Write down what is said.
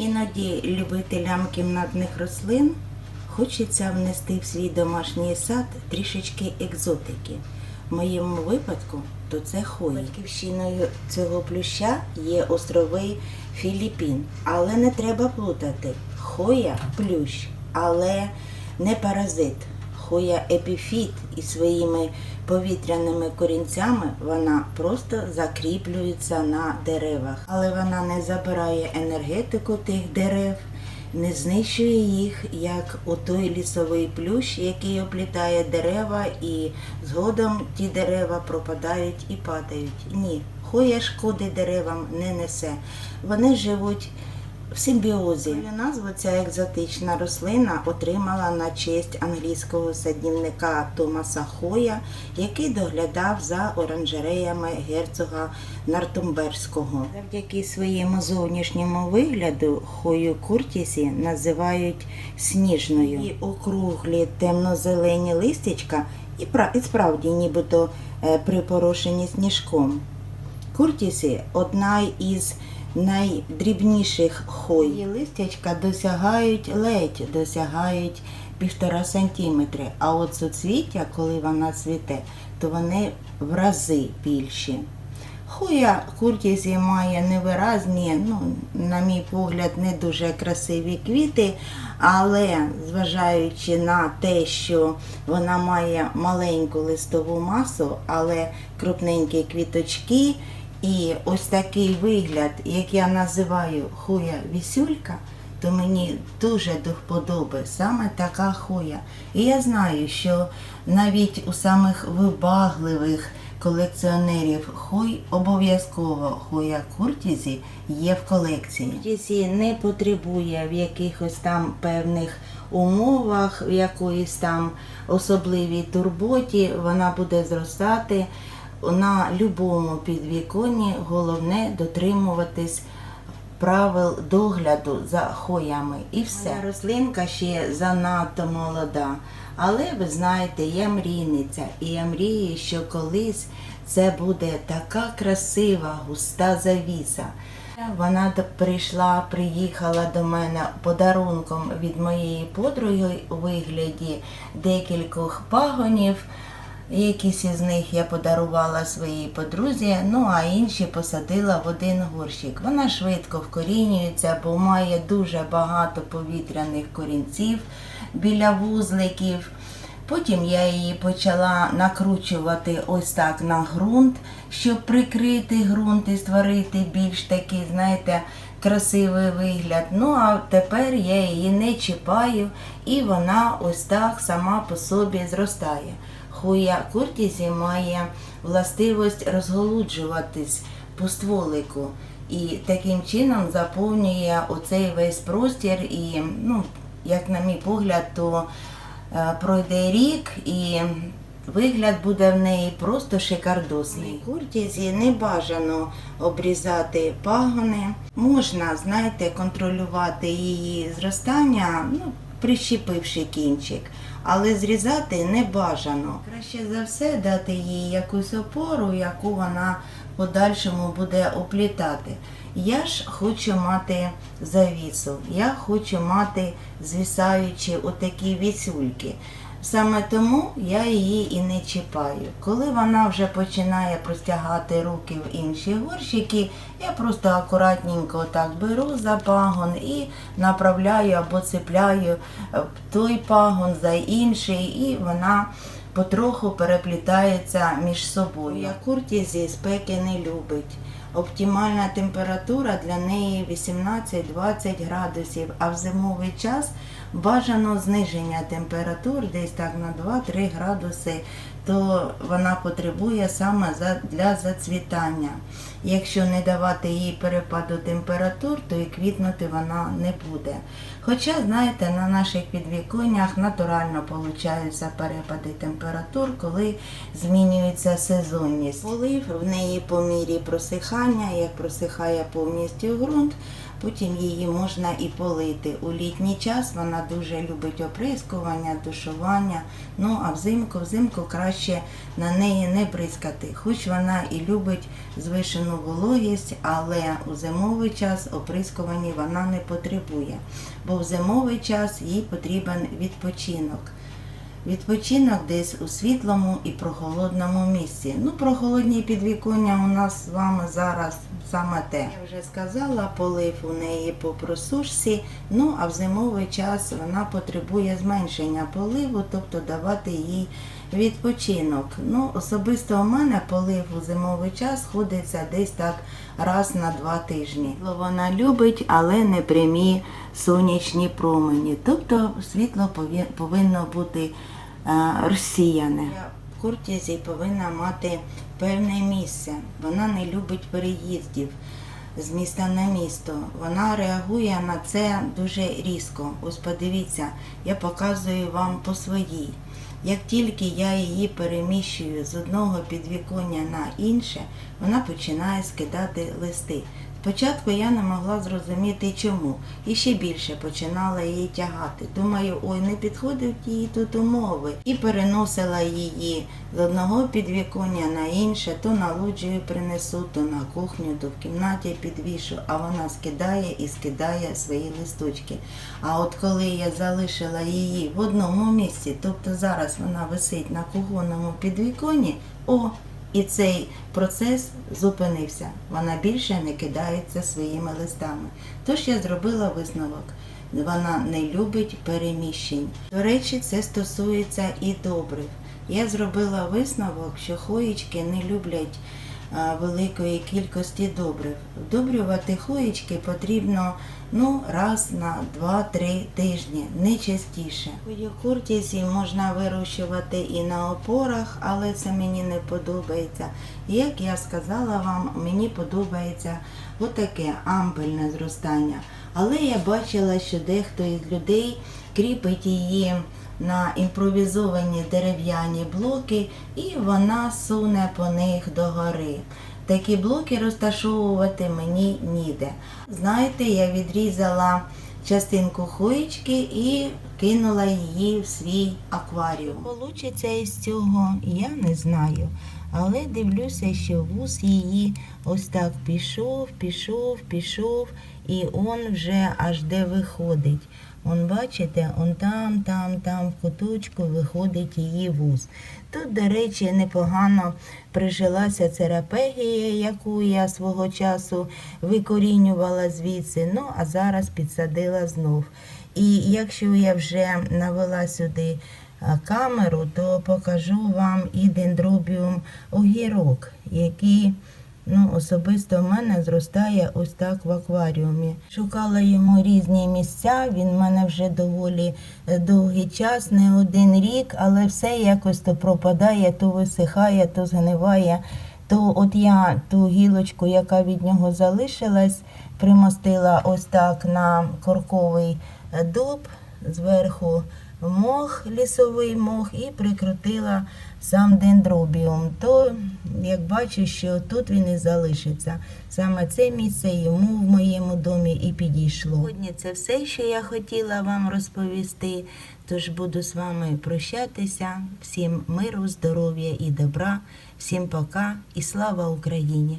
Іноді любителям кімнатних рослин хочеться внести в свій домашній сад трішечки екзотики. В моєму випадку то це хої. Батьківщиною цього плюща є острови Філіппін, але не треба плутати. Хоя плющ, але не паразит. Хоя епіфіт і своїми повітряними корінцями вона просто закріплюється на деревах, але вона не забирає енергетику тих дерев, не знищує їх, як у той лісовий плющ, який оплітає дерева, і згодом ті дерева пропадають і падають. Ні, хоя шкоди деревам не несе. Вони живуть в симбіозі. Назву ця екзотична рослина отримала на честь англійського садівника Томаса Хоя, який доглядав за оранжереями герцога Нортумберського. Завдяки своєму зовнішньому вигляду хою куртісі називають сніжною. І округлі темно-зелені листячка і, пра- і справді нібито е, припорошені сніжком. Куртіси одна із найдрібніших хой. Її листячка досягають ледь, досягають півтора сантиметри. А от суцвіття, коли вона цвіте, то вони в рази більші. Хоя куртізі має невиразні, ну, на мій погляд, не дуже красиві квіти, але зважаючи на те, що вона має маленьку листову масу, але крупненькі квіточки, і ось такий вигляд, як я називаю хуя вісюлька, то мені дуже до вподоби саме така хуя. І я знаю, що навіть у самих вибагливих колекціонерів хуй обов'язково хуя куртізі є в колекції. Куртізі не потребує в якихось там певних умовах, в якоїсь там особливій турботі, вона буде зростати на любому підвіконні. Головне дотримуватись правил догляду за хоями і все. Рослинка ще занадто молода. Але ви знаєте, я мрійниця, і я мрію, що колись це буде така красива, густа завіса. Вона прийшла, приїхала до мене подарунком від моєї подруги у вигляді декількох пагонів. Якісь із них я подарувала своїй подрузі, ну а інші посадила в один горщик. Вона швидко вкорінюється, бо має дуже багато повітряних корінців біля вузликів. Потім я її почала накручувати ось так на ґрунт, щоб прикрити ґрунт і створити більш такий, знаєте, красивий вигляд. Ну а тепер я її не чіпаю, і вона ось так сама по собі зростає. Хуя куртізі має властивість розголуджуватись по стволику. І таким чином заповнює оцей весь простір. І, ну, як на мій погляд, то е, пройде рік і вигляд буде в неї просто шикардосний. Куртізі не бажано обрізати пагони. Можна, знаєте, контролювати її зростання, ну, прищепивши кінчик. Але зрізати не бажано. Краще за все дати їй якусь опору, яку вона подальшому буде оплітати. Я ж хочу мати завісу, я хочу мати звісаючі отакі вісюльки. Саме тому я її і не чіпаю. Коли вона вже починає простягати руки в інші горщики, я просто акуратненько так беру за пагон і направляю або цепляю в той пагон за інший, і вона потроху переплітається між собою. Я куртізі спеки не любить. Оптимальна температура для неї 18-20 градусів, а в зимовий час бажано зниження температур десь так на 2-3 градуси, то вона потребує саме для зацвітання. Якщо не давати їй перепаду температур, то і квітнути вона не буде. Хоча, знаєте, на наших підвіконнях натурально получаються перепади температур, коли змінюється сезонність. Полив в неї по мірі просихання, як просихає повністю ґрунт, Потім її можна і полити. У літній час вона дуже любить оприскування, душування. Ну а взимку, взимку краще на неї не бризкати. Хоч вона і любить звишену вологість, але у зимовий час оприскування вона не потребує, бо в зимовий час їй потрібен відпочинок. Відпочинок десь у світлому і прохолодному місці. Ну, прохолодні підвіконня у нас з вами зараз саме те. Я вже сказала, полив у неї по просушці, ну а в зимовий час вона потребує зменшення поливу, тобто давати їй відпочинок. Ну, особисто у мене полив у зимовий час ходиться десь так раз на два тижні. Вона любить, але не прямі сонячні промені. Тобто світло повинно бути е, розсіяне. В куртязі повинна мати певне місце. Вона не любить переїздів з міста на місто. Вона реагує на це дуже різко. Ось подивіться, я показую вам по своїй. Як тільки я її переміщую з одного підвіконня на інше, вона починає скидати листи. Спочатку я не могла зрозуміти чому, і ще більше починала її тягати. Думаю, ой, не підходять їй тут умови. І переносила її з одного підвіконня на інше, то на лоджію принесу, то на кухню, то в кімнаті підвішу, а вона скидає і скидає свої листочки. А от коли я залишила її в одному місці, тобто зараз вона висить на кухонному підвіконні, о, і цей процес зупинився. Вона більше не кидається своїми листами. Тож я зробила висновок. Вона не любить переміщень. До речі, це стосується і добрив. Я зробила висновок, що хоїчки не люблять великої кількості добрив. Вдобрювати хоїчки потрібно ну, раз на 2-3 тижні, не частіше. Куртізі можна вирощувати і на опорах, але це мені не подобається. Як я сказала вам, мені подобається отаке ампельне зростання. Але я бачила, що дехто із людей кріпить її на імпровізовані дерев'яні блоки, і вона суне по них догори. Такі блоки розташовувати мені ніде. Знаєте, я відрізала частинку хоєчки і кинула її в свій акваріум. Получиться із цього, я не знаю. Але дивлюся, що вуз її ось так пішов, пішов, пішов, і он вже аж де виходить. Он бачите, он там, там, там в куточку виходить її вуз. Тут, до речі, непогано прижилася церапегія, яку я свого часу викорінювала звідси, ну а зараз підсадила знов. І якщо я вже навела сюди камеру, то покажу вам і дендробіум огірок, який ну, особисто в мене зростає ось так в акваріумі. Шукала йому різні місця, він в мене вже доволі е, довгий час, не один рік, але все якось то пропадає, то висихає, то згниває. То от я ту гілочку, яка від нього залишилась, примостила ось так на корковий е, дуб, зверху мох, лісовий мох і прикрутила сам дендробіум. То, як бачу, що тут він і залишиться. Саме це місце йому в моєму домі і підійшло. Сьогодні це все, що я хотіла вам розповісти. Тож буду з вами прощатися. Всім миру, здоров'я і добра. Всім пока і слава Україні!